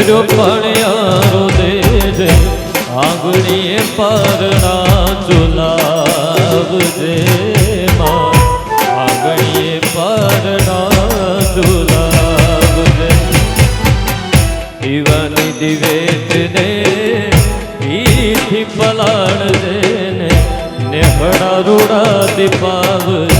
ઘડો પડ્યારો દે આંગણીએ પરના ચુલાવ દે આંગણીએ પરના ચુલાવ દે દીવાની દિવેત ને પીઠી પલાણ દે ને હડા રૂડા દીપાવ